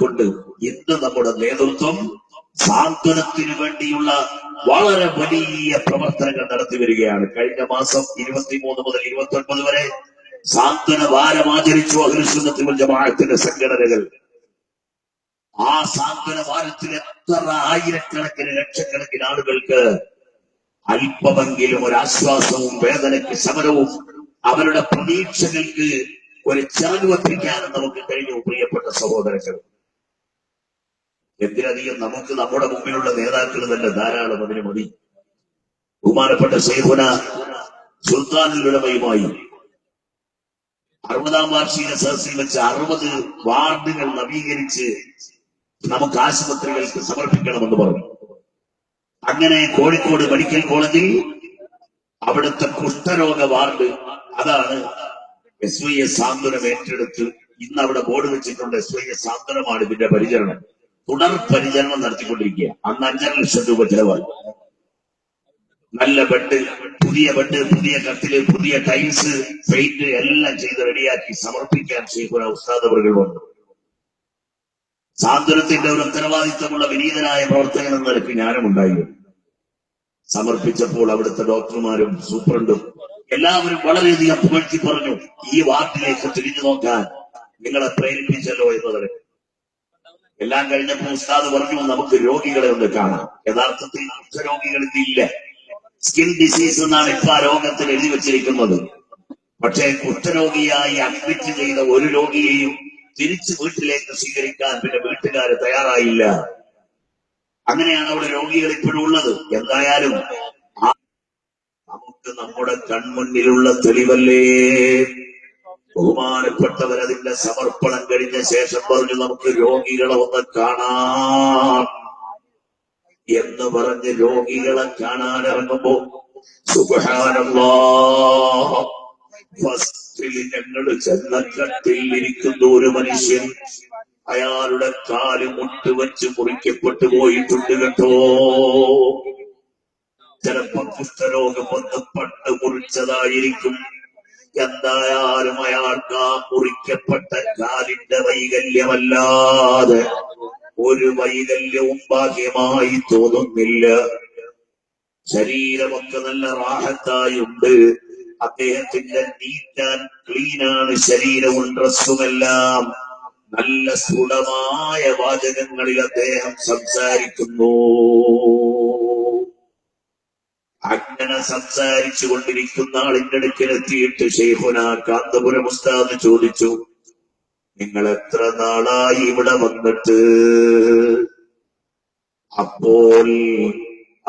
ഉൾക്കൊണ്ട് ഇന്ന് നമ്മുടെ നേതൃത്വം സാന്ത്വനത്തിനു വേണ്ടിയുള്ള വളരെ വലിയ പ്രവർത്തനങ്ങൾ നടത്തി വരികയാണ്. കഴിഞ്ഞ മാസം ഇരുപത്തിമൂന്ന് മുതൽ ഇരുപത്തി ഒൻപത് വരെ സാന്ത്വന വാരം ആചരിച്ചു അഖിലസുന്നത്തിൽ ജമാഅത്തിന്റെ സംഘടനകൾ. ആ സാന്ത്വന വാരത്തിൽ എത്ര ആയിരക്കണക്കിന് ലക്ഷക്കണക്കിന് ആളുകൾക്ക് അല്പമെങ്കിലും ഒരു ആശ്വാസവും വേദനയ്ക്ക് ശമനവും അവരുടെ പ്രതീക്ഷകൾക്ക് ഒരു ചിറകുവപ്പിക്കാനും നമുക്ക് കഴിഞ്ഞു പ്രിയപ്പെട്ട സഹോദരങ്ങൾ എന്തിനധികം നമുക്ക് നമ്മുടെ മുമ്പിലുള്ള നേതാക്കൾ തന്നെ ധാരാളം അതിന് മതി. ബഹുമാനപ്പെട്ട സൈഫുന സുൽത്താനുകളുമായി അറുപതാം വാർഷിക സദസ്സിൽ വെച്ച് അറുപത് വാർഡുകൾ നവീകരിച്ച് നമുക്ക് ആശുപത്രികൾക്ക് സമർപ്പിക്കണമെന്ന് പറഞ്ഞു. അങ്ങനെ കോഴിക്കോട് മെഡിക്കൽ കോളേജിൽ അവിടുത്തെ കുഷ്ഠരോഗ വാർഡ് അതാണ് എസ് വൈ എസ് സാന്ത്വനം ഏറ്റെടുത്ത് ഇന്ന് അവിടെ ബോർഡ് വെച്ചിട്ടുണ്ട്. എസ് വൈ എസ് സാന്ത്വനമാണ് ഇതിന്റെ പരിചരണം. തുടർ പരിചരണം നടത്തിക്കൊണ്ടിരിക്കുക. അന്ന് അഞ്ചര ലക്ഷം രൂപ ചെലവായി നല്ല ബെഡ് പുതിയ ബെഡ് പുതിയ കത്തിൽ പുതിയ ടൈൽസ് പെയിന്റ് എല്ലാം ചെയ്ത് റെഡിയാക്കി സമർപ്പിക്കാൻ ചെയ്യുന്ന ഉസ്താദവറുകൾ വന്നു സാന്ത്വനത്തിന്റെ ഒരു ഉത്തരവാദിത്തമുള്ള വിനീതനായ പ്രവർത്തകൻ എന്ന നിലയ്ക്ക് ഞാനും ഉണ്ടായിരുന്നു. സമർപ്പിച്ചപ്പോൾ അവിടുത്തെ ഡോക്ടർമാരും സൂപ്രണ്ടും എല്ലാവരും വളരെയധികം പുകഴ്ത്തി പറഞ്ഞു ഈ വാർഡിലേക്ക് തിരിഞ്ഞു നോക്കാൻ നിങ്ങളെ പ്രേരിപ്പിച്ചല്ലോ എന്നതിന് എല്ലാം കഴിഞ്ഞപ്പോൾ ഉസ്താദ് പറഞ്ഞു നമുക്ക് രോഗികളെ ഒന്ന് കാണാം. യഥാർത്ഥത്തിൽ രോഗികൾക്ക് ഇല്ല. സ്കിൻ ഡിസീസ് എന്നാണ് ഇപ്പൊ ആ രോഗത്തിൽ എഴുതി വെച്ചിരിക്കുന്നത്. പക്ഷേ കുഷ്ഠരോഗിയായി അഡ്മിറ്റ് ചെയ്ത ഒരു രോഗിയെയും തിരിച്ചു വീട്ടിലേക്ക് സ്വീകരിക്കാൻ പിന്നെ വീട്ടുകാര് തയ്യാറായില്ല. അങ്ങനെയാണ് അവിടെ രോഗികൾ ഇപ്പോഴും ഉള്ളത്. എന്തായാലും നമുക്ക് നമ്മുടെ കൺമുന്നിലുള്ള തെളിവല്ലേ? ബഹുമാനപ്പെട്ടവർ അതിന്റെ സമർപ്പണം കഴിഞ്ഞ ശേഷം പറഞ്ഞു നമുക്ക് രോഗികളെ ഒന്ന് കാണാം. എന്ന് പറഞ്ഞ് രോഗികളെ കാണാൻ ഇറങ്ങുമ്പോ ഞങ്ങൾ ചെന്നക്കത്തിൽ ഇരിക്കുന്ന ഒരു മനുഷ്യൻ അയാളുടെ കാൽ മുട്ട് വെച്ച് മുറിക്കപ്പെട്ടു പോയിട്ടുണ്ട് കേട്ടോ. ചിലപ്പോ കുഷ്ഠരോഗം വന്ന് പണ്ട് മുറിച്ചതായിരിക്കും. എന്തായാലും അയാൾക്ക് ആ മുറിക്കപ്പെട്ട കാലിന്റെ വൈകല്യമല്ലാതെ ഒരു വൈകല്യവും ഭാഗ്യമായി തോന്നുന്നില്ല. ശരീരമൊക്കെ നല്ല റാഹത്തായുണ്ട്. അദ്ദേഹത്തിന്റെ നീറ്റ് ആൻഡ് ക്ലീൻ ആണ് ശരീരവും ഡ്രസ്സുമെല്ലാം. നല്ല സ്ഫുടമായ വാചകങ്ങളിൽ അദ്ദേഹം സംസാരിക്കുന്നു. അങ്ങനെ സംസാരിച്ചു കൊണ്ടിരിക്കുന്ന ആളിന്റെ അടുക്കലെത്തിയിട്ട് ഷെയ്ഖുന കാന്തപുരം ഉസ്താദ് ചോദിച്ചു നിങ്ങൾ എത്ര നാളായി ഇവിടെ വന്നിട്ട്? അപ്പോൾ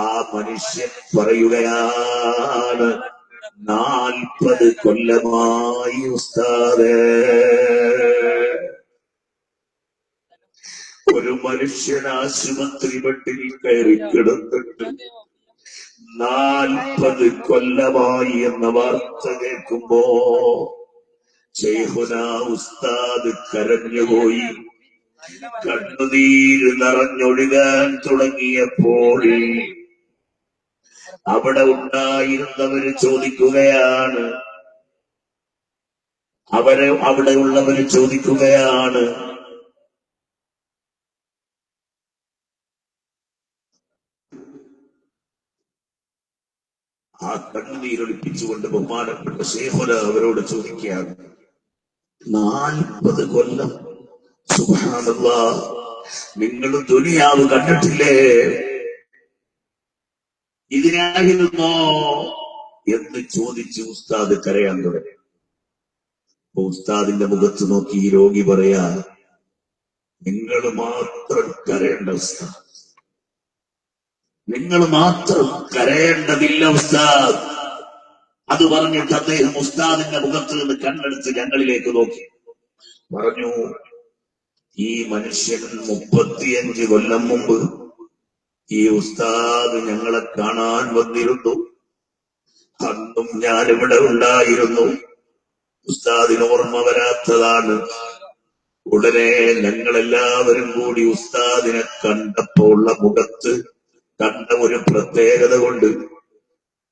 ആ മനുഷ്യൻ പറയുകയാണ് നാൽപ്പത് കൊല്ലമായി ഉസ്താദേ ഒരു മനുഷ്യൻ ആശുപത്രി ബെഡിൽ കയറി കിടന്നിട്ട് നാൽപ്പത് കൊല്ലമായി എന്ന വാർത്ത കേൾക്കുമ്പോ ഉസ്താദ് കരഞ്ഞുപോയി. കണ്ണുനീര് നിറഞ്ഞൊഴുകാൻ തുടങ്ങിയപ്പോൾ അവിടെ ഉണ്ടായിരുന്നവര് ചോദിക്കുകയാണ്. അവരെ അവിടെയുള്ളവര് ചോദിക്കുകയാണ്. ആ കണ്ണുനീരൊളിപ്പിച്ചുകൊണ്ട് ബഹുമാനപ്പെട്ട ശേഖര അവരോട് ചോദിക്കുകയാണ്. നാൽപ്പത് കൊല്ലം സുഹാനുള്ള നിങ്ങൾ ദുനിയാവ് കണ്ടിട്ടില്ലേ? ഇതിനായിരുന്നോ എന്ന് ചോദിച്ച് ഉസ്താദ് കരയാൻ തുടങ്ങി. ഉസ്താദിന്റെ മുഖത്ത് നോക്കി ഈ രോഗി പറയാ നിങ്ങൾ മാത്രം കരയേണ്ട ഉസ്താദ്. നിങ്ങൾ മാത്രം കരയേണ്ടതില്ല ഉസ്താദ്. അത് പറഞ്ഞിട്ട് അദ്ദേഹം ഉസ്താദിന്റെ മുഖത്ത് നിന്ന് കണ്ണെടുത്ത് ഞങ്ങളിലേക്ക് നോക്കി. പറഞ്ഞു ഈ മനുഷ്യൻ മുപ്പത്തിയഞ്ച് കൊല്ലം മുമ്പ് ഈ ഉസ്താദ് ഞങ്ങളെ കാണാൻ വന്നിരുന്നു. അന്നും ഇവിടെ ഉണ്ടായിരുന്നു. ഉസ്താദിന് ഓർമ്മ വരാത്തതാണ്. ഉടനെ ഞങ്ങളെല്ലാവരും കൂടി ഉസ്താദിനെ കണ്ടപ്പോൾ മുഖത്ത് കണ്ട ഒരു പ്രത്യേകത കൊണ്ട്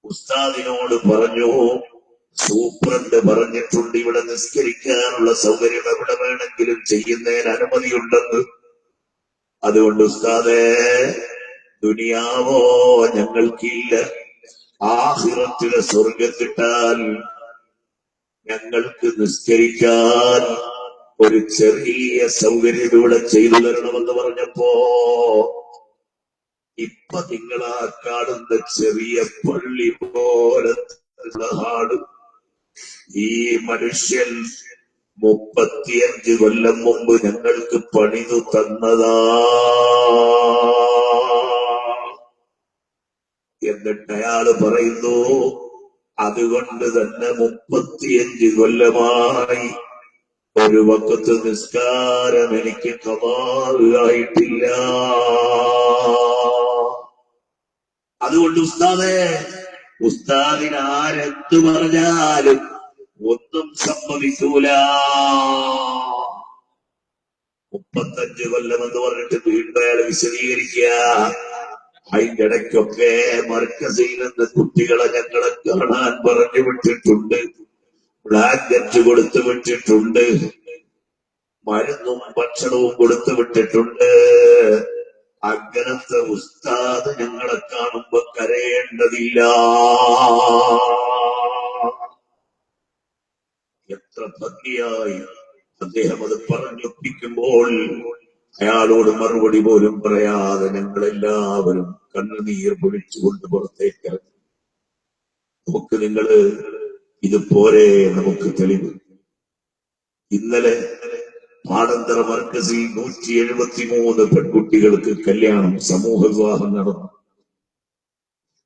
ഉസ്താദിനോട് പറഞ്ഞു സൂപ്രണ്ട് പറഞ്ഞിട്ടുണ്ട് ഇവിടെ നിസ്കരിക്കാനുള്ള സൗകര്യം എവിടെ വേണമെങ്കിലും ചെയ്യുന്നതിന് അനുമതിയുണ്ടെന്ന്. അതുകൊണ്ട് ഉസ്താദേ ദുനിയാവോ ഞങ്ങൾക്കില്ല. ആഹിറത്തിലെ സ്വർഗത്തിട്ടാൽ ഞങ്ങൾക്ക് നിസ്കരിക്കാൻ ഒരു ചെറിയ സൗകര്യം ഇവിടെ ചെയ്തു തരണമെന്ന് പറഞ്ഞപ്പോ ഇപ്പൊ നിങ്ങൾ ആ കാണുന്ന ചെറിയ പള്ളി പോലെ ഈ മനുഷ്യൻ മുപ്പത്തിയഞ്ച് കൊല്ലം മുമ്പ് ഞങ്ങൾക്ക് പണിതു തന്നതാ. എന്നിട്ട് അയാൾ പറയുന്നു അതുകൊണ്ട് തന്നെ മുപ്പത്തിയഞ്ച് കൊല്ലമായി ഒരു വക്കത്ത് നിസ്കാരം എനിക്ക് കമാറുകയായിട്ടില്ല അതുകൊണ്ട് ഉസ്താദേ ഉസ്താദിന് ആരെന്ത് പറഞ്ഞാലും ഒന്നും സംഭവിക്കൂല. മുപ്പത്തഞ്ച് കൊല്ലം എന്ന് പറഞ്ഞിട്ട് വീണ്ടും അയാൾ വിശദീകരിക്കുക. അതിന്റെ ഇടയ്ക്കൊക്കെ നിന്ന് കുട്ടികളെ ഞങ്ങളെ കാണാൻ പറഞ്ഞു വിട്ടിട്ടുണ്ട്. ബ്ലാങ്കറ്റ് കൊടുത്തു വിട്ടിട്ടുണ്ട്. മരുന്നും ഭക്ഷണവും കൊടുത്തു വിട്ടിട്ടുണ്ട്. അങ്ങനത്തെ ഉസ്താദ് ഞങ്ങളെ കാണുമ്പോ കരയേണ്ടതില്ല. എത്ര ഭംഗിയായി അദ്ദേഹം അത് പറഞ്ഞൊപ്പിക്കുമ്പോൾ അയാളോട് മറുപടി പോലും പറയാതെ ഞങ്ങളെല്ലാവരും കണ്ണുനീർ പൊഴിച്ചുകൊണ്ട് പുറത്തേക്ക് നമുക്ക് നിങ്ങൾ ഇത് പോരെ നമുക്ക് തെളിവ്. ഇന്നലെ പാടന്തര മർക്കസിൽ നൂറ്റി എഴുപത്തി മൂന്ന് പെൺകുട്ടികൾക്ക് കല്യാണം സമൂഹ വിവാഹം നടന്നു.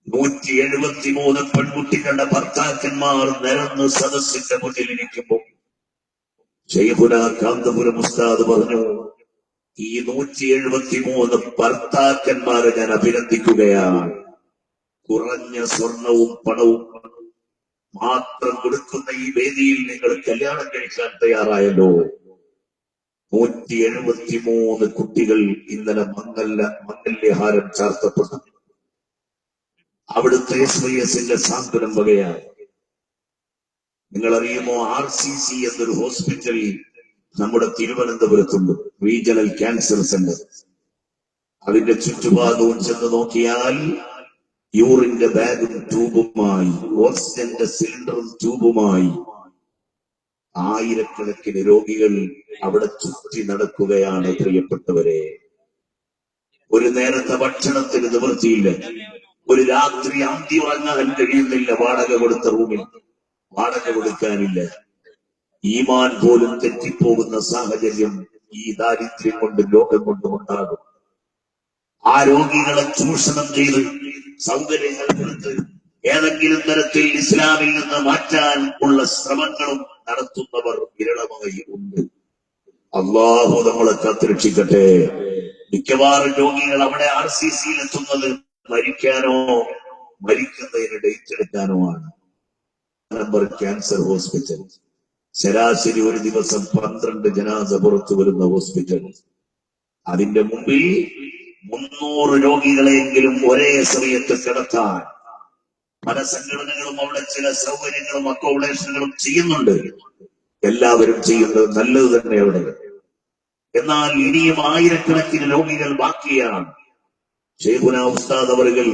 നൂറ്റി എഴുപത്തി മൂന്ന് പെൺകുട്ടികളുടെ ഭർത്താക്കന്മാർ നിരന്ന് സദസ്സിന്റെ മുന്നിൽ ഇരിക്കുമ്പോൾ ഷെയ്ഖുന കാന്തപുരം ഉസ്താദ് പറഞ്ഞു ഈ നൂറ്റി എഴുപത്തി മൂന്ന് ഭർത്താക്കന്മാരെ ഞാൻ അഭിനന്ദിക്കുകയാണ്. കുറഞ്ഞ സ്വർണവും പണവും മാത്രം കൊടുക്കുന്ന ഈ വേദിയിൽ നിങ്ങൾ കല്യാണം കഴിക്കാൻ തയ്യാറായല്ലോ. നൂറ്റി എഴുപത്തി മൂന്ന് കുട്ടികൾ ഇന്നലെ മംഗല മംഗല്യഹാരം ചാർത്തപ്പെട്ടു. അവിടുത്തെ എസ് സാന്ത്വനം വകയാണ്. നിങ്ങൾ അറിയുമോ ആർ സി സി എന്നൊരു ഹോസ്പിറ്റലിൽ നമ്മുടെ തിരുവനന്തപുരത്തുണ്ട് റീജിയണൽ ക്യാൻസർ സെന്റർ. അതിന്റെ ചുറ്റുപാടവും ചെന്ന് നോക്കിയാൽ യൂറിന്റെ ബാഗും ട്യൂബുമായി ഓക്സിജന്റെ സിലിണ്ടറും ട്യൂബുമായി ആയിരക്കണക്കിന് രോഗികൾ അവിടെ ചുറ്റി നടക്കുകയാണ് പ്രിയപ്പെട്ടവരെ. ഒരു നേരത്തെ ഭക്ഷണത്തിന് നിവൃത്തിയില്ല. ഒരു രാത്രി അന്തി ഉറങ്ങാൻ കഴിയുന്നില്ല വാടക കൊടുത്ത റൂമിൽ. വാടക കൊടുക്കാനില്ല. ഈമാൻ പോലും തെറ്റിപ്പോകുന്ന സാഹചര്യം ഈ ദാരിദ്ര്യം കൊണ്ട് ലോകം കൊണ്ടും ഉണ്ടാകും. ആ രോഗികളെ ചൂഷണം ചെയ്ത് സൗകര്യങ്ങൾ കൊടുത്ത് ഏതെങ്കിലും തരത്തിൽ ഇസ്ലാമിൽ നിന്ന് മാറ്റാൻ ഉള്ള ശ്രമങ്ങളും നടത്തുന്നവർ വിരളമായി ഉണ്ട്. അള്ളാഹു നമ്മളെ കാത്തുരക്ഷിക്കട്ടെ. മിക്കവാറും രോഗികൾ അവിടെ ആർ സി സിയിൽ എത്തുന്നത് മരിക്കാനോ മരിക്കുന്നതിന് ഡേറ്റ് എടുക്കാനോ ആണ്. നമ്പർ ക്യാൻസർ ഹോസ്പിറ്റൽ ശരാശരി ഒരു ദിവസം പന്ത്രണ്ട് ജനാസ പുറത്തു വരുന്ന ഹോസ്പിറ്റൽ അതിന്റെ മുമ്പിൽ മുന്നൂറ് രോഗികളെങ്കിലും ഒരേ സമയത്ത് കിടത്താൻ പല സംഘടനകളും അവിടെ ചില സൗകര്യങ്ങളും അക്കോമഡേഷനുകളും ചെയ്യുന്നുണ്ട്. എല്ലാവരും ചെയ്യുന്നത് നല്ലത് തന്നെ അവിടെ എന്നാൽ ഇനിയും ആയിരക്കണക്കിന് രോഗികൾ ബാക്കിയാണ്. ഷെയ്ഖുന ഉസ്താദ് അവരുകൾ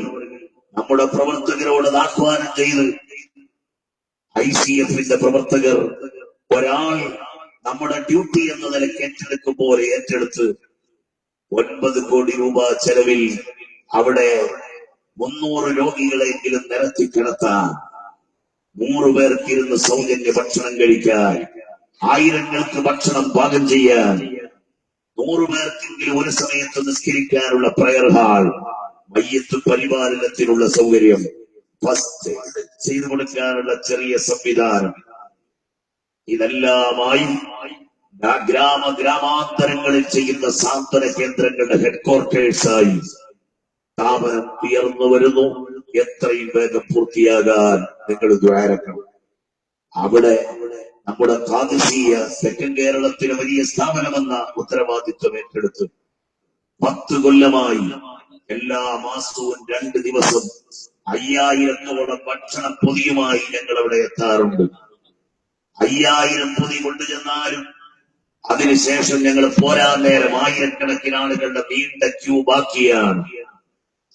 നമ്മുടെ പ്രവർത്തകരോട് ആഹ്വാനം ചെയ്ത് ഐ സി എഫിന്റെ പ്രവർത്തകർ ഒരാൾ നമ്മുടെ ഡ്യൂട്ടി എന്ന നിലയ്ക്ക് ഏറ്റെടുക്കുമ്പോൾ ഏറ്റെടുത്ത് ഒൻപത് കോടി രൂപ ചെലവിൽ അവിടെ മുന്നൂറ് രോഗികളെങ്കിലും നിരത്തി കിടത്താൻ നൂറ് പേർക്ക് ഇരുന്ന് സൗജന്യ ഭക്ഷണം കഴിക്കാൻ ആയിരങ്ങൾക്ക് ഭക്ഷണം പാകം ചെയ്യാൻ നൂറ് പേർക്കെങ്കിലും ഒരു സമയത്ത് നിസ്കരിക്കാനുള്ള പ്രയർ ഹാൾ മയ്യത്ത് പരിപാലനത്തിനുള്ള സൗകര്യം ഫസ്റ്റ് ചെയ്തു കൊടുക്കാനുള്ള ചെറിയ സംവിധാനം. ഇതെല്ലാമായി ഗ്രാ- ഗ്രാമ ഗ്രാമാന്തരങ്ങളിൽ ചെയ്യുന്ന സാന്ത്വന കേന്ദ്രങ്ങളുടെ ഹെഡ്ക്വാർട്ടേഴ്സായി സ്ഥാപനം ഉയർന്നു വരുന്നു. എത്രയും വേഗം പൂർത്തിയാകാൻ നിങ്ങൾ ദ്വാരക്കണം. അവിടെ നമ്മുടെ പ്രാദേശിക തെക്കൻ കേരളത്തിലെ വലിയ സ്ഥാപനമെന്ന ഉത്തരവാദിത്വം ഏറ്റെടുത്തു പത്ത് കൊല്ലമായി എല്ലാ മാസവും രണ്ട് ദിവസം അയ്യായിരത്തോളം ഭക്ഷണ പൊതിയുമായി ഞങ്ങൾ അവിടെ എത്താറുണ്ട്. അയ്യായിരം പൊതി കൊണ്ടുചെന്നാലും അതിനുശേഷം ഞങ്ങൾ പോരാൻ നേരം ആയിരക്കണക്കിന് ആളുകളുടെ നീണ്ട ക്യൂ ബാക്കിയാണ്.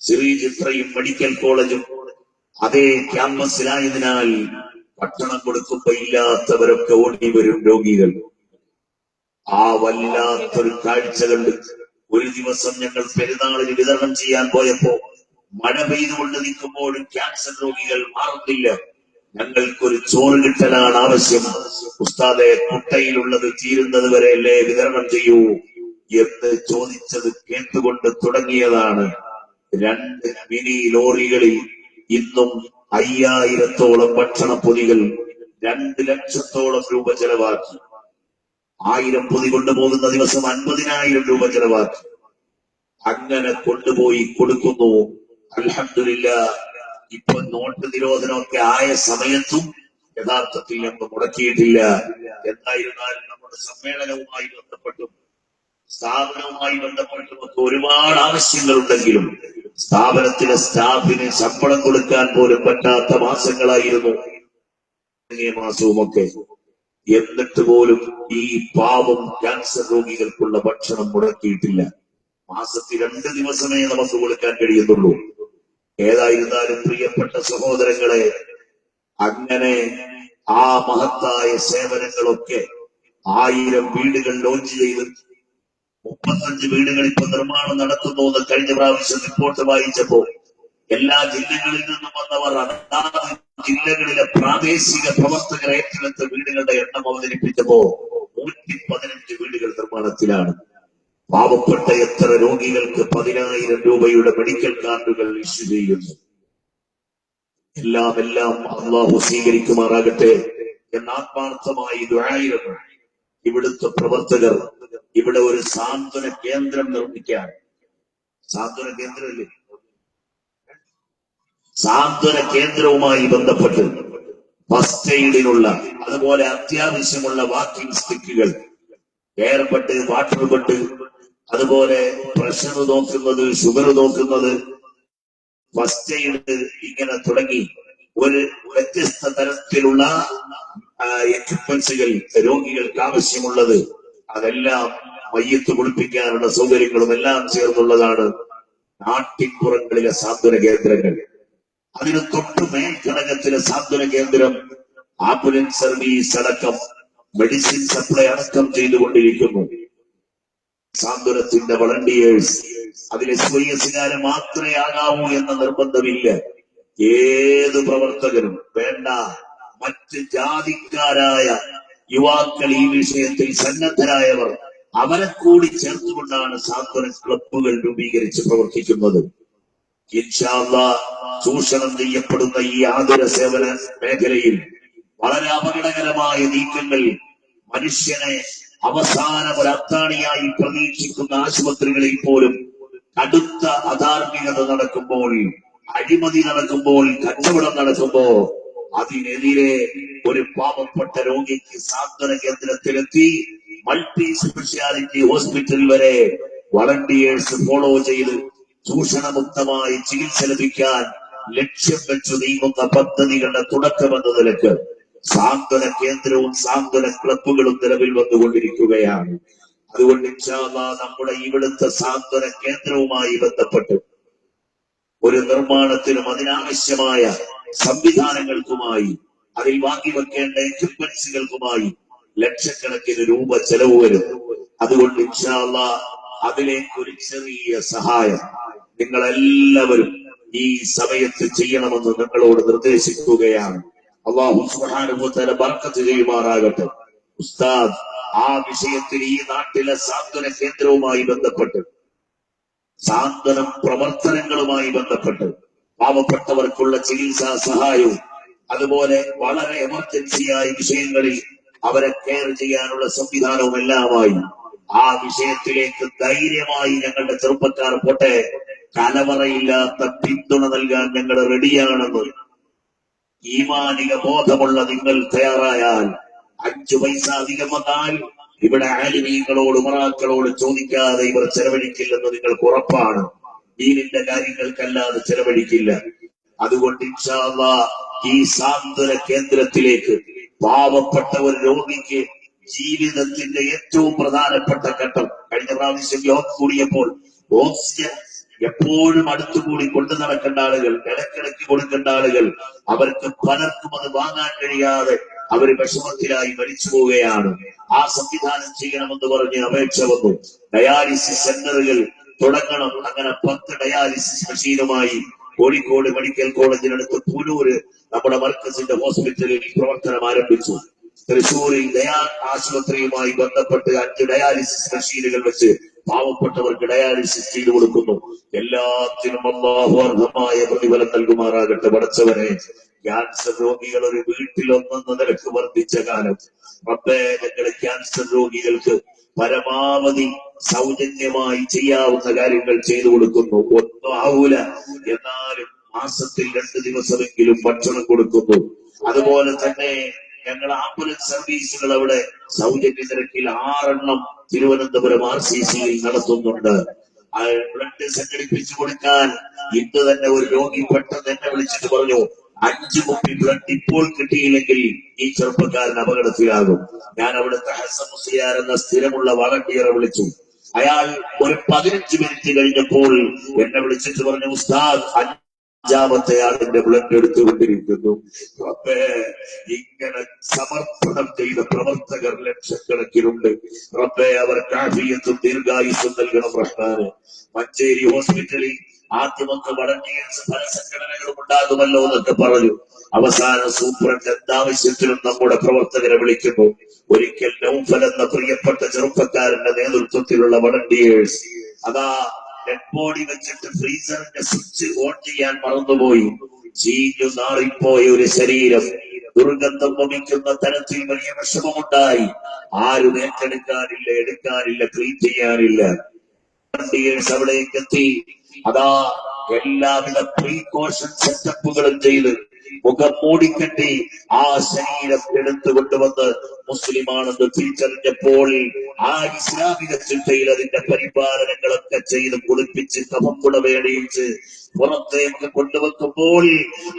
സിറീജ് ഇത്രയും മെഡിക്കൽ കോളേജും അതേ ക്യാമ്പസിലായതിനാൽ ഭക്ഷണം കൊടുക്കുമ്പോ ഇല്ലാത്തവരൊക്കെ ഓടി വരും രോഗികൾ. ആ വല്ലാത്തൊരു കാഴ്ച കണ്ട് ഒരു ദിവസം ഞങ്ങൾ പെരുന്നാളിന് വിതരണം ചെയ്യാൻ പോയപ്പോ മഴ പെയ്തുകൊണ്ട് നിൽക്കുമ്പോഴും ക്യാൻസർ രോഗികൾ മാറുന്നില്ല. ഞങ്ങൾക്കൊരു ചോറ് കിട്ടലാണ് ആവശ്യം. ഉസ്താദെ കുട്ടയിലുള്ളത് തീരുന്നത് വരെയല്ലേ വിതരണം ചെയ്യൂ? എന്ന് ചോദിച്ചത് കേട്ടുകൊണ്ട് തുടങ്ങിയതാണ്. രണ്ട് മിനി ലോറികളിൽ ഇന്നും അയ്യായിരത്തോളം ഭക്ഷണ പൊതികൾ രണ്ട് ലക്ഷത്തോളം രൂപ ചെലവാക്കി. ആയിരം പൊതി കൊണ്ടുപോകുന്ന ദിവസം അൻപതിനായിരം രൂപ ചെലവാക്കി. അങ്ങനെ കൊണ്ടുപോയി കൊടുക്കുന്നു. അലഹമില്ല ഇപ്പൊ നോട്ട് നിരോധനമൊക്കെ ആയ സമയത്തും യഥാർത്ഥത്തിൽ നമ്മൾ മുടക്കിയിട്ടില്ല. എന്തായിരുന്നാലും നമ്മുടെ സമ്മേളനവുമായി ബന്ധപ്പെട്ടും സ്ഥാപനവുമായി ബന്ധപ്പെട്ട് നമുക്ക് ഒരുപാട് ആവശ്യങ്ങളുണ്ടെങ്കിലും സ്ഥാപനത്തിലെ സ്റ്റാഫിന് ശമ്പളം കൊടുക്കാൻ പോലും പറ്റാത്ത മാസങ്ങളായിരുന്നു. മാസവുമൊക്കെ. എന്നിട്ട് പോലും ഈ പാവം ക്യാൻസർ രോഗികൾക്കുള്ള ഭക്ഷണം മുടക്കിയിട്ടില്ല. മാസത്തിൽ രണ്ട് ദിവസമേ നമുക്ക് കൊടുക്കാൻ കഴിയുന്നുള്ളൂ. ഏതായിരുന്നാലും പ്രിയപ്പെട്ട സഹോദരങ്ങളെ അങ്ങനെ ആ മഹത്തായ സേവനങ്ങളൊക്കെ ആയിരം വീടുകൾ ലോഞ്ച് ചെയ്ത് മുപ്പത്തഞ്ച് വീടുകൾ ഇപ്പൊ നിർമ്മാണം നടത്തുന്നു എന്ന് കഴിഞ്ഞ പ്രാവശ്യം റിപ്പോർട്ട് വായിച്ചപ്പോ എല്ലാ ജില്ലകളിൽ നിന്നും വന്നവർ അതാത് ജില്ലകളിലെ പ്രാദേശിക പ്രവർത്തകർ ഏറ്റെടുത്ത വീടുകളുടെ എണ്ണം അവതരിപ്പിച്ചപ്പോ നൂറ്റി പതിനഞ്ച് വീടുകൾ നിർമ്മാണത്തിലാണ്. പാവപ്പെട്ട എത്ര രോഗികൾക്ക് പതിനായിരം രൂപയുടെ മെഡിക്കൽ കാർഡുകൾ ഇഷ്യൂ ചെയ്യുന്നു. എല്ലാം എല്ലാം അള്ളാഹു സ്വീകരിക്കുമാറാകട്ടെ എന്ന ആത്മാർത്ഥമായി ദുരായിരുന്നു ഇവിടുത്തെ പ്രവർത്തകർ ഇവിടെ ഒരു സാന്ത്വന കേന്ദ്രം നിർമ്മിക്കാൻ സാന്ത്വന കേന്ദ്രമല്ലേ? സാന്ത്വന കേന്ദ്രവുമായി ബന്ധപ്പെട്ട് ഫസ്റ്റ് എയ്ഡിനുള്ള അതുപോലെ അത്യാവശ്യമുള്ള വാക്കിംഗ് സ്റ്റിക്കുകൾ എയർ ബഡ് വാട്ടർ അതുപോലെ പ്രഷർ നോക്കുന്നത് ഷുഗർ നോക്കുന്നത് ഫസ്റ്റ് എയ്ഡ് ഇങ്ങനെ തുടങ്ങി ഒരു വ്യത്യസ്ത തരത്തിലുള്ള എക്യുപ്മെന്റ്സുകൾ രോഗികൾക്ക് ആവശ്യമുള്ളത് അതെല്ലാം മയ്യത്ത് കുളിപ്പിക്കാനുള്ള സൗകര്യങ്ങളും എല്ലാം ചേർന്നുള്ളതാണ് നാട്ടിൻപുറങ്ങളിലെ സാന്ത്വന കേന്ദ്രങ്ങൾ. അതിന് തൊട്ട് മേൽഘടകത്തിലെ സാന്ത്വന കേന്ദ്രം ആംബുലൻസ് സർവീസ് അടക്കം മെഡിസിൻ സപ്ലൈ അടക്കം ചെയ്തുകൊണ്ടിരിക്കുന്നു. സാന്ത്വനത്തിന്റെ വളണ്ടിയേഴ്സ് അതിലെ സ്വയസുകാരെ മാത്രമേ ആകാവൂ എന്ന നിർബന്ധമില്ല. ഏത് പ്രവർത്തകരും വേണ്ട. മറ്റ് ജാതിക്കാരായ യുവാക്കൾ ഈ വിഷയത്തിൽ സന്നദ്ധരായവർ അവരെ കൂടി ചേർത്തുകൊണ്ടാണ് സാന്ത്വന ക്ലബുകൾ രൂപീകരിച്ച് പ്രവർത്തിക്കുന്നത്. ചൂഷണം ചെയ്യപ്പെടുന്ന ഈ ആതുര സേവന മേഖലയിൽ വളരെ അപകടകരമായ നീക്കങ്ങൾ മനുഷ്യനെ അവസാന ഒരു അത്താണിയായി പ്രതീക്ഷിക്കുന്ന ആശുപത്രികളിൽ പോലും കടുത്ത അധാർമികത നടക്കുമ്പോൾ അഴിമതി നടക്കുമ്പോൾ കച്ചവടം നടക്കുമ്പോ അതിനെതിരെ ഒരു പാവപ്പെട്ട രോഗിക്ക് സാന്ത്വന കേന്ദ്രത്തിലെത്തി മൾട്ടി സ്പെഷ്യാലിറ്റി ഹോസ്പിറ്റൽ വരെ വളണ്ടിയേഴ്സ് ഫോളോ ചെയ്ത് ചൂഷണമുക്തമായി ചികിത്സ ലഭിക്കാൻ ലക്ഷ്യം വെച്ചു നീങ്ങുന്ന പദ്ധതികളുടെ തുടക്കമെന്ന നിലയ്ക്ക് സാന്ത്വന കേന്ദ്രവും സാന്ത്വന ക്ലബുകളും നിലവിൽ വന്നുകൊണ്ടിരിക്കുകയാണ്. അതുകൊണ്ട് നമ്മുടെ ഇവിടുത്തെ സാന്ത്വന കേന്ദ്രവുമായി ബന്ധപ്പെട്ട് ഒരു നിർമ്മാണത്തിനും അതിനാവശ്യമായ സംവിധാനങ്ങൾക്കുമായി അതിൽ വാങ്ങി വെക്കേണ്ട എക്യുപ്മെന്റ്സുകൾക്കുമായി ലക്ഷക്കണക്കിന് രൂപ ചെലവ് വരും. അതുകൊണ്ട് ഇൻഷാല്ല അതിലേക്ക് ഒരു ചെറിയ സഹായം നിങ്ങളെല്ലാവരും ഈ സമയത്ത് ചെയ്യണമെന്ന് നിങ്ങളോട് നിർദ്ദേശിക്കുകയാണ്. അള്ളാഹു സുഹാനുഭൂത്തല ബർക്കത്ത് ചെയ്യുമാറാകട്ടെ. ഉസ്താദ് ആ വിഷയത്തിൽ ഈ നാട്ടിലെ സാന്ത്വന കേന്ദ്രവുമായി ബന്ധപ്പെട്ട് സാന്ത്വന പ്രവർത്തനങ്ങളുമായി ബന്ധപ്പെട്ട് പാവപ്പെട്ടവർക്കുള്ള ചികിത്സാ സഹായവും അതുപോലെ വളരെ എമർജൻസിയായ വിഷയങ്ങളിൽ അവരെ കെയർ ചെയ്യാനുള്ള സംവിധാനവും എല്ലാമായി. ആ വിഷയത്തിലേക്ക് ധൈര്യമായി ഞങ്ങളുടെ ചെറുപ്പക്കാർ പോട്ടെ കലവറയില്ലാത്ത പിന്തുണ നൽകാൻ ഞങ്ങൾ റെഡിയാണെന്ന്. ഈമാനിക ബോധമുള്ള നിങ്ങൾ തയ്യാറായാൽ അഞ്ചു പൈസ അധികം വന്നാൽ ഇവിടെ ആലിമീങ്ങളോട് ഉമറാക്കളോട് ചോദിക്കാതെ ഇവർ ചെലവഴിക്കില്ലെന്ന് നിങ്ങൾക്ക് ഉറപ്പാണ്. ദീനിന്റെ കാര്യങ്ങൾക്കല്ലാതെ ചെലവഴിക്കില്ല. അതുകൊണ്ട് ഈ സാന്ത്വന കേന്ദ്രത്തിലേക്ക് പാവപ്പെട്ട ഒരു രോഗിക്ക് ജീവിതത്തിന്റെ ഏറ്റവും പ്രധാനപ്പെട്ട ഘട്ടം. കഴിഞ്ഞ പ്രാവശ്യം യോഗ കൂടിയപ്പോൾ ഓക്സിജൻ എപ്പോഴും അടുത്തുകൂടി കൊണ്ടു നടക്കേണ്ട ആളുകൾ ഇടക്കിടയ്ക്ക് കൊടുക്കേണ്ട ആളുകൾ അവർക്ക് പലർക്കും അത് വാങ്ങാൻ കഴിയാതെ അവർ വിഷമത്തിലായി മരിച്ചു പോവുകയാണ്. ആ സംവിധാനം ചെയ്യണമെന്ന് പറഞ്ഞ് അപേക്ഷ വന്നു. ഡയാലിസിസ് സെന്ററുകൾ തുടങ്ങണം അങ്ങനെ പത്ത് ഡയാലിസിസ് മെഷീനുമായി കോഴിക്കോട് മെഡിക്കൽ കോളേജിനടുത്ത് പുനൂര് നമ്മുടെ മർക്കസിന്റെ ഹോസ്പിറ്റലിൽ പ്രവർത്തനം ആരംഭിച്ചു. തൃശൂരിൽ ദയാ ആശുപത്രിയുമായി ബന്ധപ്പെട്ട് അഞ്ച് ഡയാലിസിസ് മെഷീനുകൾ വെച്ച് പാവപ്പെട്ടവർക്ക് ഡയാലിസിസ് ചെയ്തു കൊടുക്കുന്നു. എല്ലാത്തിനും അള്ളാഹു അർഹമായ പ്രതിഫലം നൽകുമാറാകട്ടെ പടച്ചവരെ ക്യാൻസർ രോഗികൾ ഒരു വീട്ടിൽ നിരക്ക് വർദ്ധിച്ച കാലം. അപ്പേ ഞങ്ങളുടെ ക്യാൻസർ രോഗികൾക്ക് പരമാവധി സൗജന്യമായി ചെയ്യാവുന്ന കാര്യങ്ങൾ ചെയ്തു കൊടുക്കുന്നു. ഒന്നും ആവൂല. എന്നാലും മാസത്തിൽ രണ്ട് ദിവസമെങ്കിലും ഭക്ഷണം കൊടുക്കുന്നു. അതുപോലെ തന്നെ ഞങ്ങൾ ആംബുലൻസ് സർവീസുകൾ അവിടെ സൗജന്യ നിരക്കിൽ ആറെണ്ണം തിരുവനന്തപുരം ആർ സി സിയിൽ നടത്തുന്നുണ്ട്. ബ്ലഡ് സംഘടിപ്പിച്ചു കൊടുക്കാൻ ഇന്ന് തന്നെ ഒരു രോഗി പെട്ടെന്ന് എന്നെ വിളിച്ചിട്ട് പറഞ്ഞു അഞ്ച് കുപ്പി ബ്ലഡ് ഇപ്പോൾ കിട്ടിയില്ലെങ്കിൽ ഈ ചെറുപ്പക്കാരൻ അപകടത്തിലാകും. ഞാൻ അവിടുത്തെ ഹസൻ മുസ്ലിയാർ എന്ന സ്ഥിരമുള്ള വളണ്ടിയറെ വിളിച്ചു. അയാൾ ഒരു പതിനഞ്ച് മിനിറ്റ് കഴിഞ്ഞപ്പോൾ എന്നെ വിളിച്ചിട്ട് പറഞ്ഞു ഉസ്താദ് അഞ്ചാമത്തെ ആളിന്റെ ബ്ലഡ് എടുത്തുകൊണ്ടിരിക്കുന്നു. റബ്ബേ ഇങ്ങനെ സമർപ്പണം ചെയ്ത പ്രവർത്തകർ ലക്ഷക്കണക്കിനുണ്ട്. റബ്ബേ അവർ കാഫിയത്തും ദീർഘായുസും നൽകണം റഹ്മാന്. മഞ്ചേരി ഹോസ്പിറ്റലിൽ ആദ്യമൊക്കെ പല സംഘടനകളും ഉണ്ടാകുമല്ലോ എന്നൊക്കെ പറഞ്ഞു. അവസാന സൂപ്രണ്ട് എന്താവശ്യത്തിലും നമ്മുടെ പ്രവർത്തകരെ വിളിക്കുന്നു. ഒരിക്കൽ നൗഫൽ എന്ന പ്രിയപ്പെട്ട ചെറുപ്പക്കാരന്റെ നേതൃത്വത്തിലുള്ള വളണ്ടിയേഴ്സ് അതാ ഡെഡ്ബോഡി വെച്ചിട്ട് ഫ്രീസറിന്റെ സ്വിച്ച് ഓൺ ചെയ്യാൻ മറന്നുപോയി. ചീഞ്ഞു നാറിപ്പോയ ഒരു ശരീരം ദുർഗന്ധം വമിക്കുന്ന തരത്തിൽ വലിയ വിഷമമുണ്ടായി. ആരും ഏറ്റെടുക്കാനില്ല എടുക്കാനില്ല ക്ലീൻ ചെയ്യാനില്ല. അവിടേക്ക് എത്തി അതാ എല്ലാവിധ പ്രീകോഷൻ സെറ്റപ്പുകളും ചെയ്ത് മുഖം മൂടിക്കെട്ടി ആ ശരീരം എടുത്തു കൊണ്ടുവന്ന് മുസ്ലിമാണെന്ന് തിരിച്ചറിഞ്ഞപ്പോൾ ആ ഇസ്ലാമിക ചിട്ടയിൽ അതിന്റെ പരിപാലനങ്ങളൊക്കെ ചെയ്ത് കുളിപ്പിച്ച് കഫം കുടവേടിയിച്ച് പുറത്തേക്ക് കൊണ്ടുവെക്കുമ്പോൾ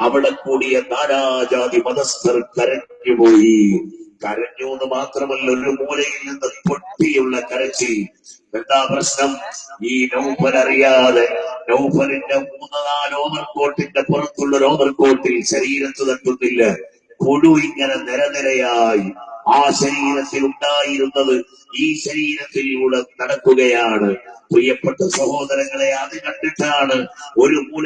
അവിടെ കൂടിയ നാനാജാതി മതസ്ഥർ കരഞ്ഞുപോയി. കരഞ്ഞു എന്ന് മാത്രമല്ല ഒരു മൂലയിൽ നിന്ന് പൊട്ടിയുള്ള കരച്ചിൽ. എന്താ പ്രശ്നം? ഈ നൗഫൽ അറിയാതെ നൗഫലിന്റെ മൂന്ന് നാല് ഓവർകോട്ടിന്റെ പുറത്തുള്ള ഒരു ഓവർകോട്ടിൽ ശരീരത്ത് തട്ടുന്നില്ല. പുഴു ഇങ്ങനെ നിരനിരയായി ആ ശരീരത്തിൽ ഉണ്ടായിരുന്നത് ഈ ശരീരത്തിലൂടെ നടക്കുകയാണ്. പ്രിയപ്പെട്ട സഹോദരങ്ങളെ അത് കണ്ടിട്ടാണ് ഒരു മൂല